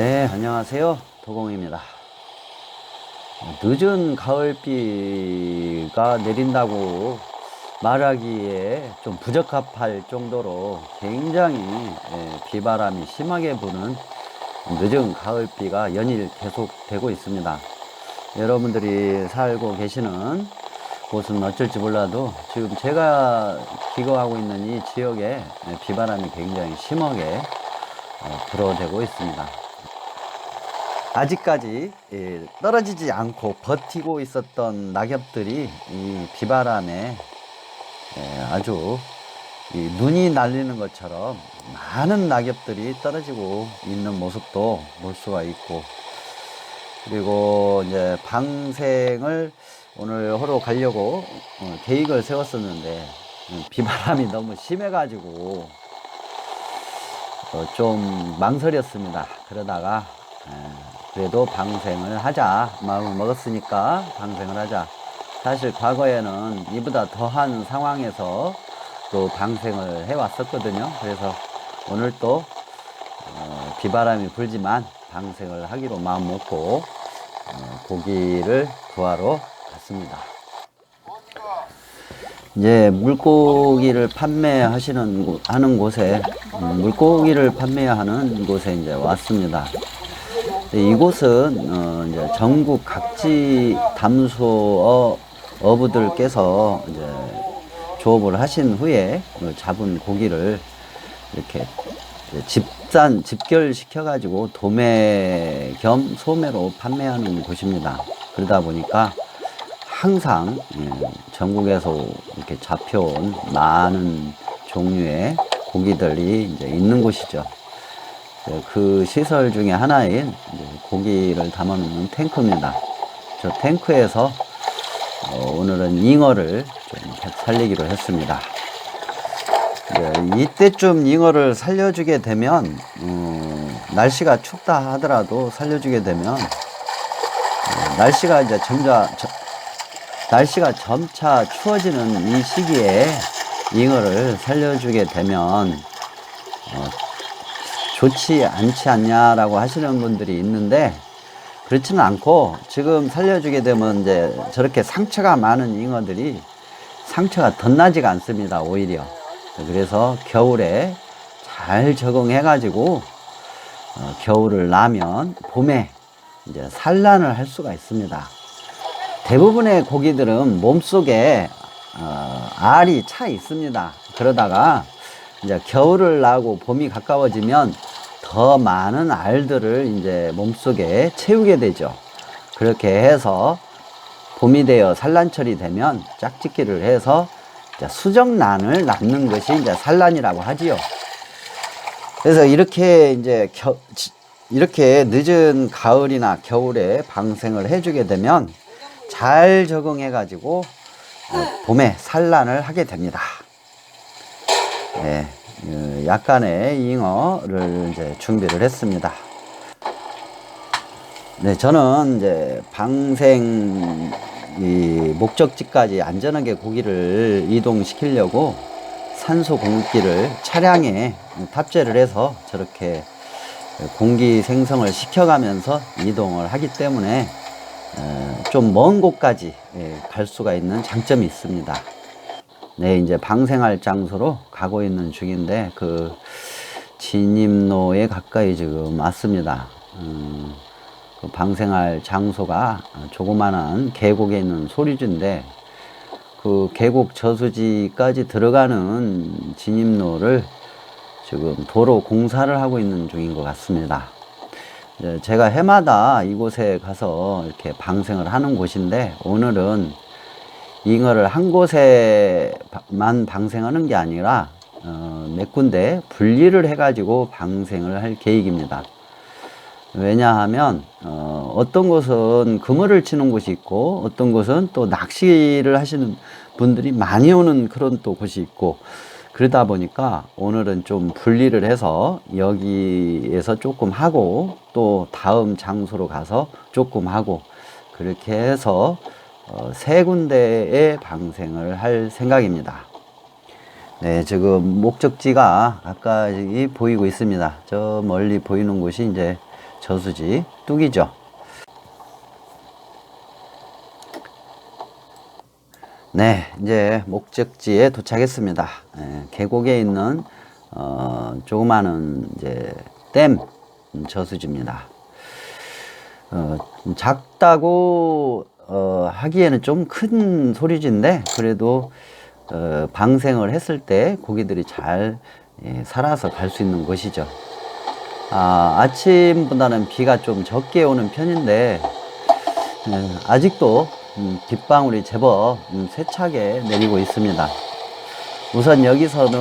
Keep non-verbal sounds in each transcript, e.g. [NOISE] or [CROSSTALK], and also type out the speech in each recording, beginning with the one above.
네, 안녕하세요. 도공입니다. 늦은 가을비가 내린다고 말하기에 좀 부적합할 정도로 굉장히 예, 비바람이 심하게 부는 늦은 가을비가 연일 계속되고 있습니다. 여러분들이 살고 계시는 곳은 어쩔지 몰라도 지금 제가 기거하고 있는 이 지역에 예, 비바람이 굉장히 심하게 어, 불어대고 있습니다. 아직까지 예, 떨어지지 않고 버티고 있었던 낙엽들이 이 비바람에 예, 아주 이 눈이 날리는 것처럼 많은 낙엽들이 떨어지고 있는 모습도 볼 수가 있고 그리고 이제 방생을 오늘 하러 가려고 어, 계획을 세웠었는데 음, 비바람이 너무 심해가지고 어, 좀 망설였습니다. 그러다가 에, 그래도 방생을 하자 마음을 먹었으니까 방생을 하자. 사실 과거에는 이보다 더한 상황에서 또 방생을 해왔었거든요. 그래서 오늘 또 어, 비바람이 불지만 방생을 하기로 마음 먹고 어, 고기를 구하러 갔습니다. 이제 물고기를 판매하시는 곳, 하는 곳에 음, 물고기를 판매하는 곳에 이제 왔습니다. 이곳은 어, 이제 전국 각지 담수어 어부들께서 이제 조업을 하신 후에 그 잡은 고기를 이렇게 이제 집산 집결 시켜 가지고 도매 겸 소매로 판매하는 곳입니다. 그러다 보니까 항상 예, 전국에서 이렇게 잡혀온 많은 종류의 고기들이 이제 있는 곳이죠. 예, 그 시설 중에 하나인 고기를 담아놓는 탱크입니다. 저 탱크에서 어, 오늘은 잉어를 좀 살리기로 했습니다. 네, 이때쯤 잉어를 살려주게 되면 음, 날씨가 춥다 하더라도 살려주게 되면 어, 날씨가 이제 점차 저- 날씨가 점차 추워지는 이 시기에 잉어를 살려주게 되면 어, 좋지 않지 않냐라고 하시는 분들이 있는데 그렇지는 않고 지금 살려주게 되면 이제 저렇게 상처가 많은 잉어들이 상처가 덧나지가 않습니다 오히려. 그래서 겨울에 잘 적응해 가지고 어, 겨울을 나면 봄에 이제 산란을 할 수가 있습니다. 대부분의 고기들은 몸속에 어, 알이 차 있습니다. 그러다가 이제 겨울을 나고 봄이 가까워지면 더 많은 알들을 이제 몸속에 채우게 되죠. 그렇게 해서 봄이 되어 산란철이 되면 짝짓기를 해서 수정란을 낳는 것이 이제 산란이라고 하지요. 그래서 이렇게 이제 겨, 지- 이렇게 늦은 가을이나 겨울에 방생을 해주게 되면 잘 적응해 가지고 어, 봄에 산란을 하게 됩니다. 네, 그 약간의 잉어를 이제 준비를 했습니다. 네, 저는 이제 방생 이 목적지까지 안전하게 고기를 이동시키려고 산소 공기를 차량에 탑재를 해서 저렇게 공기 생성을 시켜가면서 이동을 하기 때문에 좀 먼 곳까지 예, 갈 수가 있는 장점이 있습니다. 네, 이제 방생할 장소로 가고 있는 중인데, 그, 진입로에 가까이 지금 왔습니다. 음, 그 방생할 장소가 조그만한 계곡에 있는 소리주인데, 그 계곡 저수지까지 들어가는 진입로를 지금 도로 공사를 하고 있는 중인 것 같습니다. 제가 해마다 이곳에 가서 이렇게 방생을 하는 곳인데, 오늘은 잉어를 한 곳에만 방생하는 게 아니라 어, 몇 군데 분리를 해가지고 방생을 할 계획입니다. 왜냐하면 어, 어떤 곳은 그물을 치는 곳이 있고 어떤 곳은 또 낚시를 하시는 분들이 많이 오는 그런 또 곳이 있고 그러다 보니까 오늘은 좀 분리를 해서 여기에서 조금 하고 또 다음 장소로 가서 조금 하고 그렇게 해서 어, 세 군데의 방생을 할 생각입니다. 네, 지금 목적지가 여기 보이고 있습니다. 저 멀리 보이는 곳이 이제 저수지 뚝이죠. 네, 이제 목적지에 도착했습니다. 예, 계곡에 있는 어, 조그마한 이제 댐 저수지입니다. 어, 작다고 어, 하기에는 좀 큰 소리지인데 그래도 어, 방생을 했을 때 고기들이 잘 예, 살아서 갈 수 있는 곳이죠. 아, 아침보다는 비가 좀 적게 오는 편인데 예, 아직도 음, 빗방울이 제법 음, 세차게 내리고 있습니다. 우선 여기서는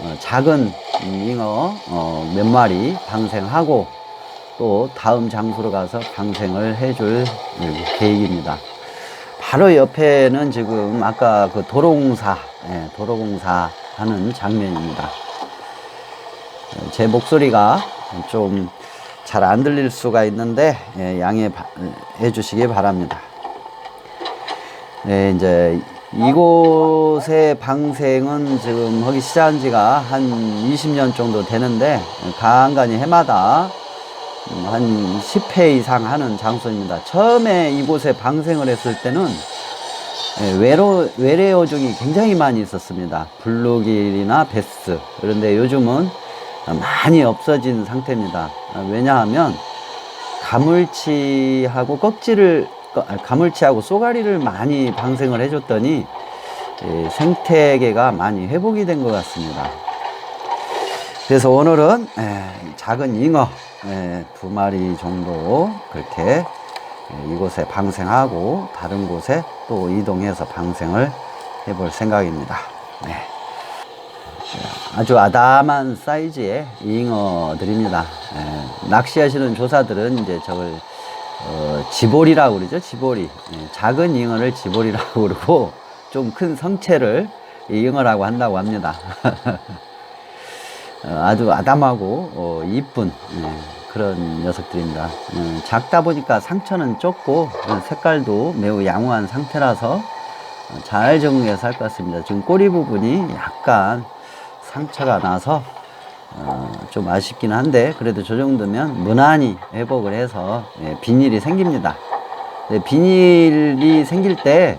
어, 작은 음, 잉어 어, 몇 마리 방생하고 또 다음 장소로 가서 방생을 해줄 음, 계획입니다. 바로 옆에는 지금 아까 그 도로공사, 예, 도로공사 하는 장면입니다. 어, 제 목소리가 좀 잘 안 들릴 수가 있는데 예, 양해해 주시기 바랍니다. 네, 이제 이곳의 방생은 지금 하기 시작한 지가 한 20년 정도 되는데 간간히 해마다 한 10회 이상 하는 장소입니다. 처음에 이곳에 방생을 했을 때는 예, 외로, 외래어종이 굉장히 많이 있었습니다. 블루길이나 베스. 그런데 요즘은 많이 없어진 상태입니다. 왜냐하면 가물치하고 꺽지를 아, 가물치하고 쏘가리를 많이 방생을 해줬더니 예, 생태계가 많이 회복이 된 것 같습니다. 그래서 오늘은 예, 작은 잉어 예, 두 마리 정도 그렇게 이곳에 방생하고 다른 곳에 또 이동해서 방생을 해볼 생각입니다. 네. 아주 아담한 사이즈의 잉어들입니다. 낚시하시는 조사들은 이제 저걸 어, 지보리라고 그러죠. 지보리. 예, 작은 잉어를 지보리라고 [LAUGHS] 그러고 좀 큰 성체를 잉어라고 한다고 합니다. [LAUGHS] 어, 아주 아담하고 어, 이쁜 예, 그런 녀석들입니다. 음, 작다 보니까 상처는 좁고 어, 색깔도 매우 양호한 상태라서 어, 잘 적응해서 살것 같습니다. 지금 꼬리 부분이 약간 상처가 나서 어, 좀 아쉽긴 한데 그래도 저 정도면 무난히 회복을 해서 예, 비닐이 생깁니다. 네, 비닐이 생길 때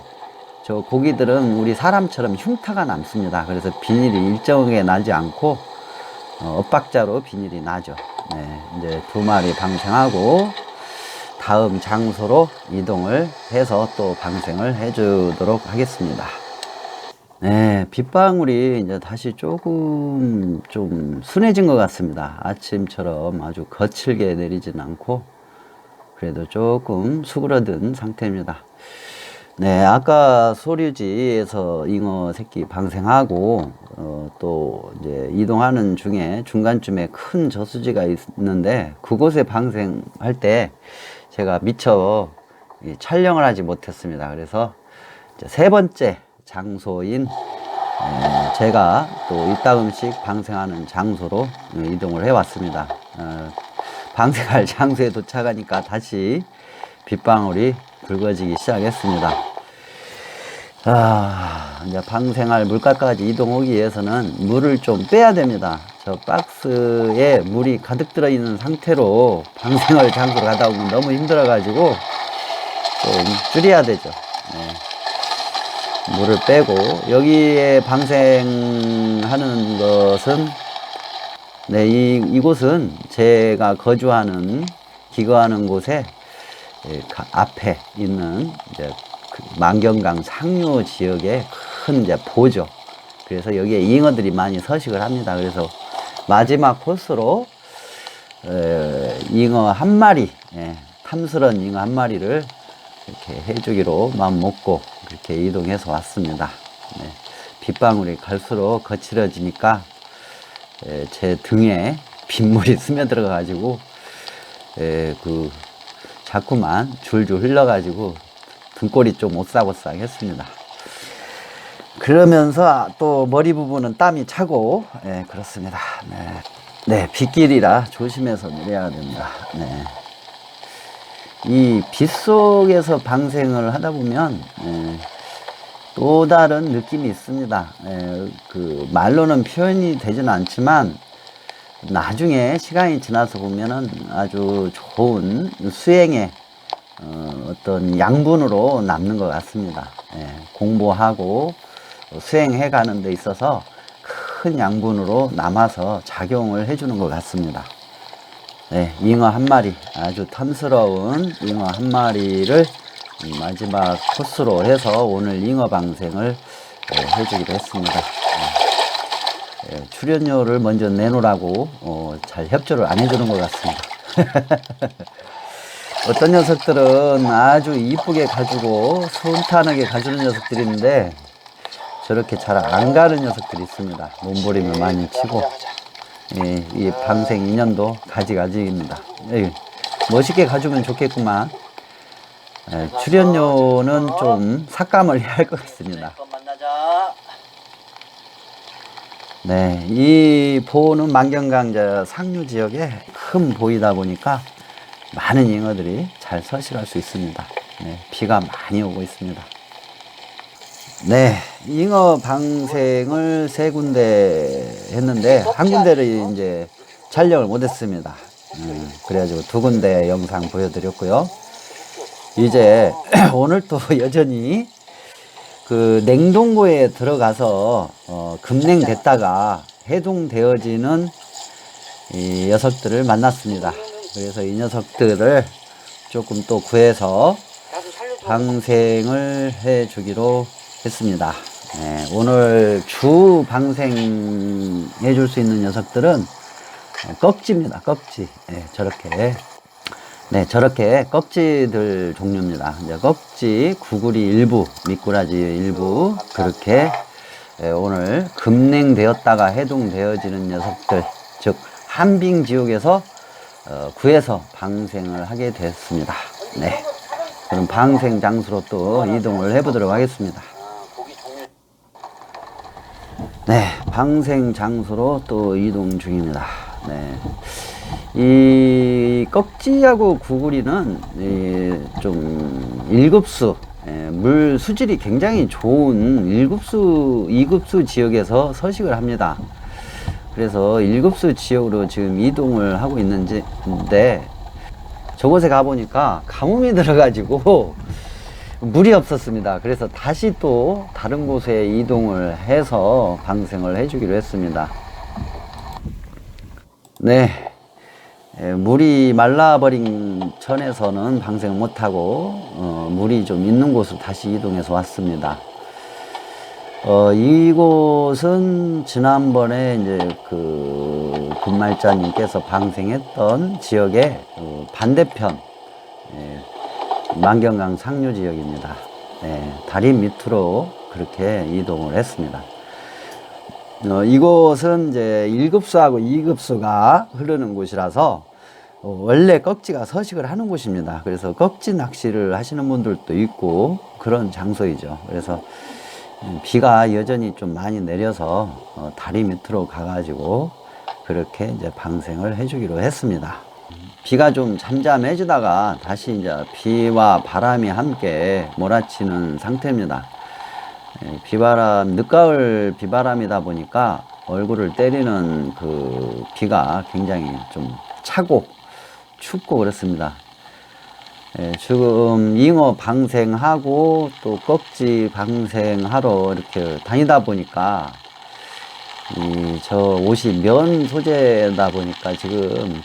저 고기들은 우리 사람처럼 흉터가 남습니다. 그래서 비닐이 일정하게 나지 않고 어, 엇박자로 비닐이 나죠. 네, 이제 두 마리 방생하고 다음 장소로 이동을 해서 또 방생을 해주도록 하겠습니다. 네, 빗방울이 이제 다시 조금 좀 순해진 것 같습니다. 아침처럼 아주 거칠게 내리진 않고 그래도 조금 수그러든 상태입니다. 네, 아까 소류지에서 잉어 새끼 방생하고 어, 또 이제 이동하는 중에 중간쯤에 큰 저수지가 있는데 그곳에 방생할 때 제가 미처 촬영을 하지 못했습니다. 그래서 세 번째 장소인 에, 제가 또 이따금씩 방생하는 장소로 이동을 해왔습니다. 어, 방생할 [LAUGHS] 장소에 도착하니까 다시 빗방울이 붉어지기 시작했습니다. 아, 이제 방생할 물가까지 이동하기 위해서는 물을 좀 빼야 됩니다. 저 박스에 물이 가득 들어있는 상태로 방생할 장소로 가다 보면 너무 힘들어가지고 좀 줄여야 되죠. 네. 물을 빼고 여기에 방생하는 것은 네, 이, 이곳은 제가 거주하는 기거하는 곳에 예, 앞에 있는 이제 그 만경강 상류 지역의 큰 이제 보죠. 그래서 여기에 잉어들이 많이 서식을 합니다. 그래서 마지막 코스로 에, 잉어 한 마리, 예, 탐스런 잉어 한 마리를 이렇게 해주기로 마음 먹고 그렇게 이동해서 왔습니다. 네. 빗방울이 갈수록 거칠어지니까 에, 제 등에 빗물이 스며들어 가지고 그 자꾸만 줄줄 흘러가지고 등골이 좀 오싹오싹 했습니다. 그러면서 또 머리 부분은 땀이 차고 예, 그렇습니다. 네. 네, 빗길이라 조심해서 내려야 됩니다. 네. 이 빗속에서 방생을 하다 보면 예, 또 다른 느낌이 있습니다. 예, 그 말로는 표현이 되지는 않지만 나중에 시간이 지나서 보면은 아주 좋은 수행의 어, 어떤 양분으로 남는 것 같습니다. 예, 공부하고 수행해 가는 데 있어서 큰 양분으로 남아서 작용을 해주는 것 같습니다. 네, 잉어 한 마리, 아주 탐스러운 잉어 한 마리를 마지막 코스로 해서 오늘 잉어 방생을 어, 해주기로 했습니다. 예, 예, 출연료를 먼저 내놓으라고 어, 잘 협조를 안 해주는 것 같습니다. [LAUGHS] 어떤 녀석들은 아주 이쁘게 가지고 순탄하게 가주는 녀석들이 있는데 저렇게 잘 안 가는 녀석들이 있습니다. 몸부림을 많이 치고 예, 이 방생 인연도 가지가지입니다. 예, 멋있게 가주면 좋겠구만. 예, 출연료는 좀 삭감을 해야 할 것 같습니다. 네, 이 보는 만경강 저 상류 지역에 큰 보이다 보니까 많은 잉어들이 잘 서식할 수 있습니다. 네, 비가 많이 오고 있습니다. 네, 잉어 방생을 세 군데 했는데 한 군데를 이제 촬영을 못했습니다. 음, 그래가지고 두 군데 영상 보여드렸고요. 이제 [CLEARS THROAT] 오늘 또 [LAUGHS] 여전히 그 냉동고에 들어가서 어, 급냉됐다가 해동되어지는 이 녀석들을 만났습니다. 그래서 이 녀석들을 조금 또 구해서. 방생을 해 주기로 했습니다. 네, 오늘 주 방생 해 줄 수 있는 녀석들은 어, 꺽지입니다. 꺽지. 네, 저렇게. 네, 저렇게 꺽지들 종류입니다. 이제 꺽지, 구구리 일부, 미꾸라지 일부, 그렇게 예, 오늘 급냉되었다가 해동되어지는 녀석들, 즉, 한빙 지옥에서 어, 구해서 방생을 하게 됐습니다. 네. 그럼 방생 장소로 또 이동을 해보도록 하겠습니다. 네, 방생 장소로 또 이동 중입니다. 네. 이 꺽지하고 구구리는 이 좀 일급수, 예, 물 수질이 굉장히 좋은 일급수, 이급수 지역에서 서식을 합니다. 그래서 일급수 지역으로 지금 이동을 하고 있는데 저곳에 가보니까 가뭄이 [LAUGHS] 들어가지고 물이 없었습니다. 그래서 다시 또 다른 곳에 이동을 해서 방생을 해주기로 했습니다. 네. 에, 물이 말라버린 천에서는 방생을 못하고, 어, 물이 좀 있는 곳으로 다시 이동해서 왔습니다. 어, 이곳은 지난번에 이제 그 금말자님께서 방생했던 지역의 어, 반대편, 예, 만경강 상류 지역입니다. 예, 다리 밑으로 그렇게 이동을 했습니다. 어, 이곳은 이제 1급수하고 2급수가 흐르는 곳이라서 어, 원래 꺽지가 서식을 하는 곳입니다. 그래서 꺽지 낚시를 하시는 분들도 있고 그런 장소이죠. 그래서 음, 비가 여전히 좀 많이 내려서 어, 다리 밑으로 가가지고 그렇게 이제 방생을 해주기로 했습니다. 비가 좀 잠잠해지다가 다시 이제 비와 바람이 함께 몰아치는 상태입니다. 예, 비바람, 늦가을 비바람이다 보니까 얼굴을 때리는 그 비가 굉장히 좀 차고 춥고 그렇습니다. 예, 지금 잉어 방생하고 또 꺽지 방생하러 이렇게 다니다 보니까 이 저 옷이 면 소재다 보니까 지금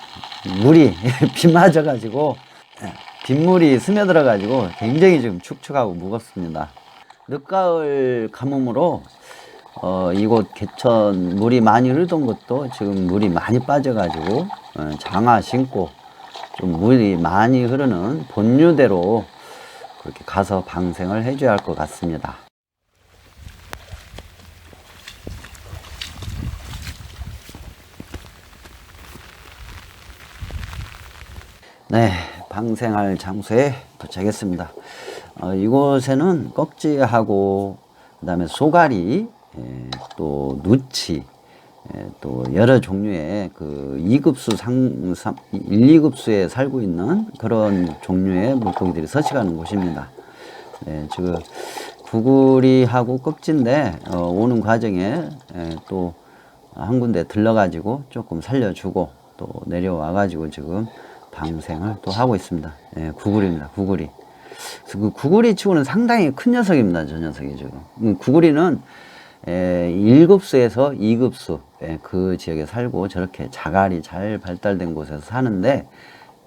물이 [LAUGHS] 비 맞아 가지고 예, 빗물이 스며들어 가지고 굉장히 지금 축축하고 무겁습니다. 늦가을 가뭄으로 어, 이곳 개천 물이 많이 흐르던 것도 지금 물이 많이 빠져 가지고 어, 장화 신고 좀 물이 많이 흐르는 본류대로 그렇게 가서 방생을 해줘야 할 것 같습니다. 네, 방생할 장소에 도착했습니다. 어, 이곳에는 꺽지하고 그 다음에 소가리, 예, 또 누치, 예, 또 여러 종류의 그 2급수 상, 3, 1, 2급수에 살고 있는 그런 종류의 물고기들이 서식하는 곳입니다. 네, 지금 구구리하고 꺽지인데 어, 오는 과정에 예, 또한 군데 들러가지고 조금 살려주고 또 내려와가지고 지금 방생을 또 하고 있습니다. 예, 구구리입니다. 구구리. 그 구구리 치고는 상당히 큰 녀석입니다. 저 녀석이 지금. 음, 구구리는 에, 1급수에서 2급수 예, 그 지역에 살고 저렇게 자갈이 잘 발달된 곳에서 사는데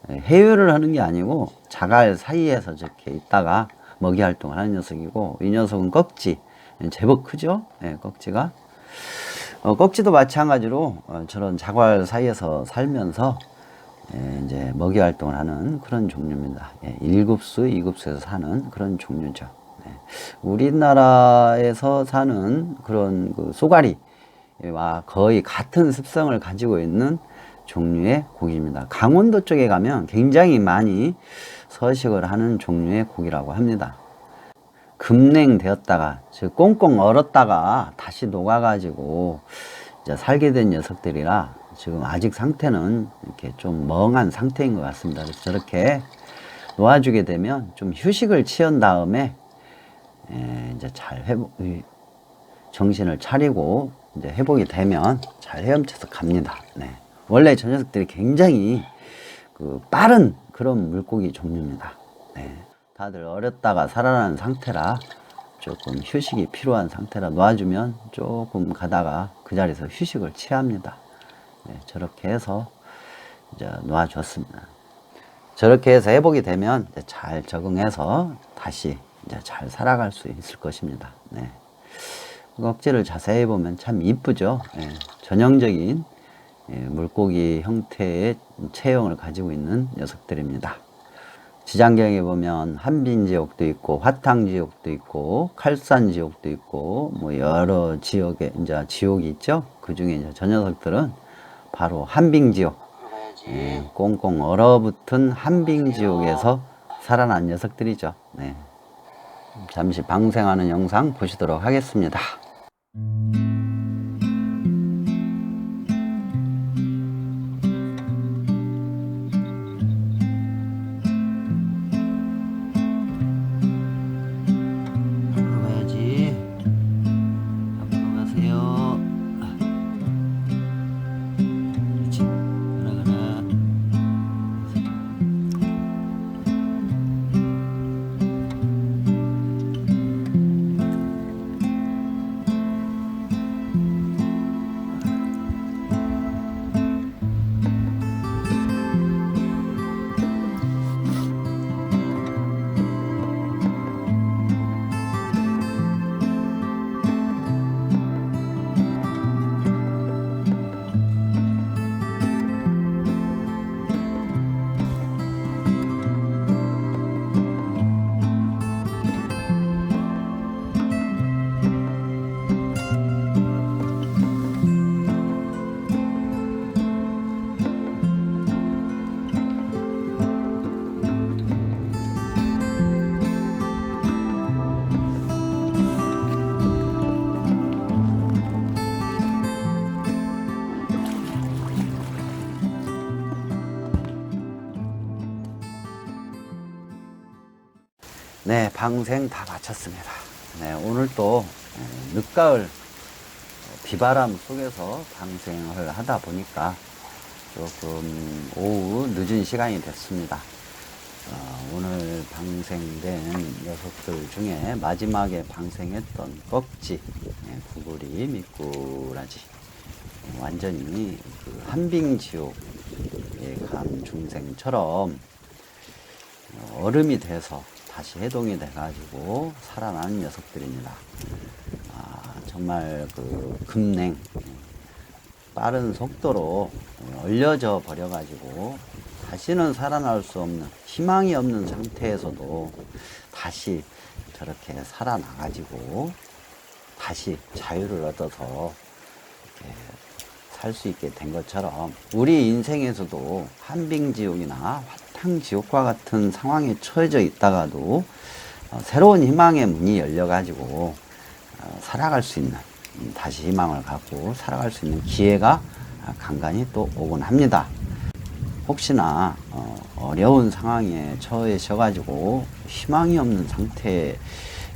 에, 해유를 하는 게 아니고 자갈 사이에서 저렇게 있다가 먹이 활동을 하는 녀석이고 이 녀석은 꺽지 예, 제법 크죠? 예, 꺽지가 어, 꺽지도 마찬가지로 어, 저런 자갈 사이에서 살면서 예, 이제 먹이 활동을 하는 그런 종류입니다. 예, 1급수, 2급수에서 사는 그런 종류죠. 네. 우리나라에서 사는 그런 그 쏘가리와 거의 같은 습성을 가지고 있는 종류의 고기입니다. 강원도 쪽에 가면 굉장히 많이 서식을 하는 종류의 고기라고 합니다. 급냉되었다가 즉 꽁꽁 얼었다가 다시 녹아가지고 이제 살게 된 녀석들이라 지금 아직 상태는 이렇게 좀 멍한 상태인 것 같습니다. 그래서 저렇게 놓아주게 되면 좀 휴식을 취한 다음에 에, 이제 잘 회복, 이, 정신을 차리고 이제 회복이 되면 잘 헤엄쳐서 갑니다. 네. 원래 저 녀석들이 굉장히 그 빠른 그런 물고기 종류입니다. 네. 다들 어렸다가 살아난 상태라 조금 휴식이 필요한 상태라 놓아주면 조금 가다가 그 자리에서 휴식을 취합니다. 네, 저렇게 해서 이제 놓아줬습니다. 저렇게 해서 회복이 되면 잘 적응해서 다시 이제 잘 살아갈 수 있을 것입니다. 네. 꺽지를 자세히 보면 참 이쁘죠. 예, 전형적인 예, 물고기 형태의 체형을 가지고 있는 녀석들입니다. 지장경에 보면 한빈 지역도 있고 화탕 지역도 있고 칼산 지역도 있고 뭐 여러 지역에 이제 지옥이 있죠. 그 중에 이제 저 녀석들은 바로 한빙 지역, 들어가야지. 예, 꽁꽁 얼어붙은 한빙 지역에서 살아난 녀석들이죠. 네. 잠시 방생하는 영상 보시도록 하겠습니다. 네, 방생 다 마쳤습니다. 네, 오늘 또 어, 늦가을 어, 비바람 속에서 방생을 하다 보니까 조금 오후 늦은 시간이 됐습니다. 어, 오늘 방생된 녀석들 중에 마지막에 방생했던 꺽지, 네, 구구리, 미꾸라지 어, 완전히 그 한빙지옥에 간 중생처럼 어, 얼음이 돼서 다시 해동이 돼가지고 살아나는 녀석들입니다. 아, 정말 그 급냉, 빠른 속도로 얼려져 버려가지고 다시는 살아날 수 없는 희망이 없는 상태에서도 다시 저렇게 살아나가지고 다시 자유를 얻어서 살 수 있게 된 것처럼 우리 인생에서도 한빙지옥이나 화탕지옥과 같은 상황에 처해져 있다가도 어, 새로운 희망의 문이 열려가지고 어, 살아갈 수 있는 음, 다시 희망을 갖고 살아갈 수 있는 기회가 아, 간간히 또 오곤 합니다. 혹시나 어, 어려운 상황에 처해져가지고 희망이 없는 상태에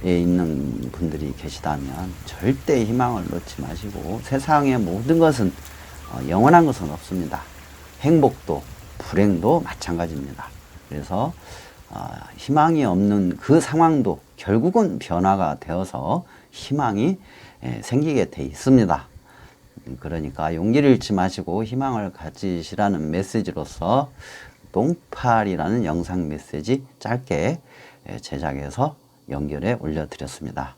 있는 분들이 계시다면 절대 희망을 놓지 마시고 세상의 모든 것은 어, 영원한 것은 없습니다. 행복도 불행도 마찬가지입니다. 그래서 어, 희망이 없는 그 상황도 결국은 변화가 되어서 희망이 예, 생기게 돼 있습니다. 그러니까 용기를 잃지 마시고 희망을 가지시라는 메시지로서 똥팔이라는 영상 메시지 짧게 예, 제작해서 연결해 올려드렸습니다.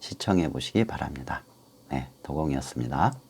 시청해 보시기 바랍니다. 네, 도공이었습니다.